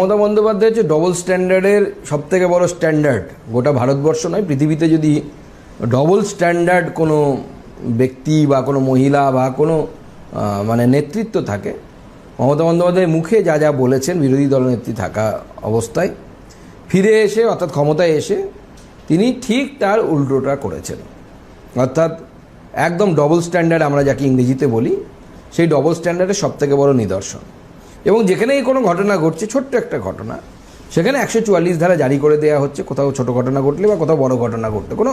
মমতা বন্দ্যোপাধ্যায় হচ্ছে ডবল স্ট্যান্ডার্ডের সব থেকে বড় স্ট্যান্ডার্ড গোটা ভারতবর্ষ নয়, পৃথিবীতে যদি ডবল স্ট্যান্ডার্ড কোনো ব্যক্তি বা কোনো মহিলা বা কোনো মানে নেতৃত্ব থাকে, মমতা বন্দ্যোপাধ্যায়ের মুখে যা যা বলেছেন, বিরোধী দলনেত্রী থাকা অবস্থায়, ফিরে এসে, অর্থাৎ ক্ষমতায় এসে, তিনি ঠিক তার উল্টোটা করেছেন। অর্থাৎ একদম ডবল স্ট্যান্ডার্ড আমরা যাকে ইংরেজিতে বলি, সেই ডবল স্ট্যান্ডার্ডের সব থেকে বড় নিদর্শন। এবং যেখানেই কোনো ঘটনা ঘটছে ছোট্ট একটা ঘটনা সেখানে একশো চুয়াল্লিশ ধারা জারি করে দেওয়া হচ্ছে কোথাও ছোট ঘটনা ঘটলে বা কোথাও বড় ঘটনা ঘটলে। কোনো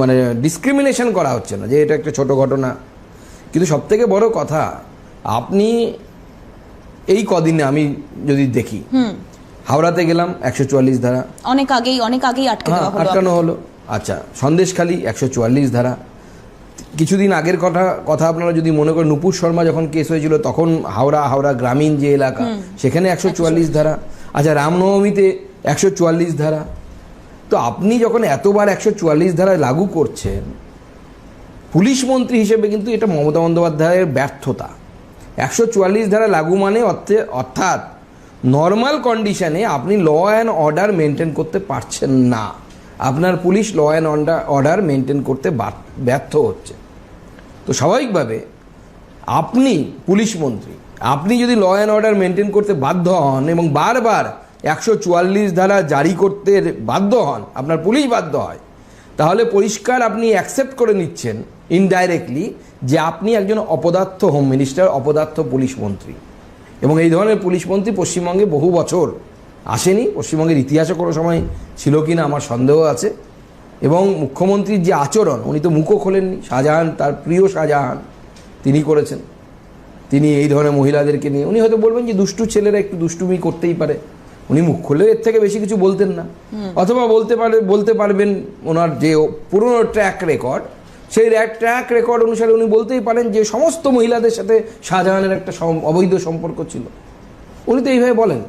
মানে ডিসক্রিমিনেশন করা হচ্ছে না যে এটা একটা ছোট ঘটনা। কিন্তু সব থেকে বড় কথা আপনি এই কদিনে আমি যদি দেখি হাওড়াতে গেলাম একশো চুয়াল্লিশ ধারা। অনেক আগেই অনেক আগেই হ্যাঁ আটকানো হলো। আচ্ছা সন্দেশখালী একশো চুয়াল্লিশ ধারা। কিছুদিন আগের কথা কথা আপনারা যদি মনে করেন নুপুর শর্মা যখন কেস হয়েছিল তখন হাওড়া হাওড়া গ্রামীণ যে এলাকা সেখানে একশো চুয়াল্লিশ ধারা। আচ্ছা রামনবমীতে একশো চুয়াল্লিশ ধারা। তো আপনি যখন এতবার একশো চুয়াল্লিশ ধারা লাগু করছেন পুলিশ মন্ত্রী হিসেবে কিন্তু এটা মমতা বন্দ্যোপাধ্যায়ের ব্যর্থতা। একশো চুয়াল্লিশ ধারা লাগু মানে অর্থে অর্থাৎ নর্মাল কন্ডিশনে আপনি ল অ্যান্ড অর্ডার মেনটেন করতে পারছেন না। আপনার police law and order maintain করতে ব্যর্থ হচ্ছে। তো স্বাভাবিকভাবে আপনি পুলিশ মন্ত্রী, আপনি যদি ল অ্যান্ড অর্ডার মেনটেন করতে বাধ্য হন এবং বারবার একশো চুয়াল্লিশ ধারা জারি করতে বাধ্য হন, আপনার পুলিশ বাধ্য হয়, তাহলে পরিষ্কার আপনি অ্যাকসেপ্ট করে নিচ্ছেন ইনডাইরেক্টলি যে আপনি একজন অপদার্থ হোম মিনিস্টার অপদার্থ পুলিশ মন্ত্রী। এবং এই ধরনের পুলিশ মন্ত্রী পশ্চিমবঙ্গে বহু বছর আসেনি পশ্চিমবঙ্গের ইতিহাসে কোনো সময় ছিল কি না আমার সন্দেহ আছে। এবং মুখ্যমন্ত্রীর যে আচরণ উনি তো মুখও খোলেননি শাহজাহান তার প্রিয় শাহজাহান তিনি করেছেন। তিনি এই ধরনের মহিলাদেরকে নিয়ে উনি হয়তো বলবেন যে দুষ্টু ছেলেরা একটু দুষ্টুমি করতেই পারে। উনি মুখ খুলে এর থেকে বেশি কিছু বলতেন না। অথবা বলতে পারে বলতে পারবেন ওনার যে পুরনো ট্র্যাক রেকর্ড সেই ট্র্যাক রেকর্ড অনুসারে উনি বলতেই পারেন যে সমস্ত মহিলাদের সাথে শাহজাহানের একটা অবৈধ সম্পর্ক ছিল। উনি তো এইভাবে বলেন।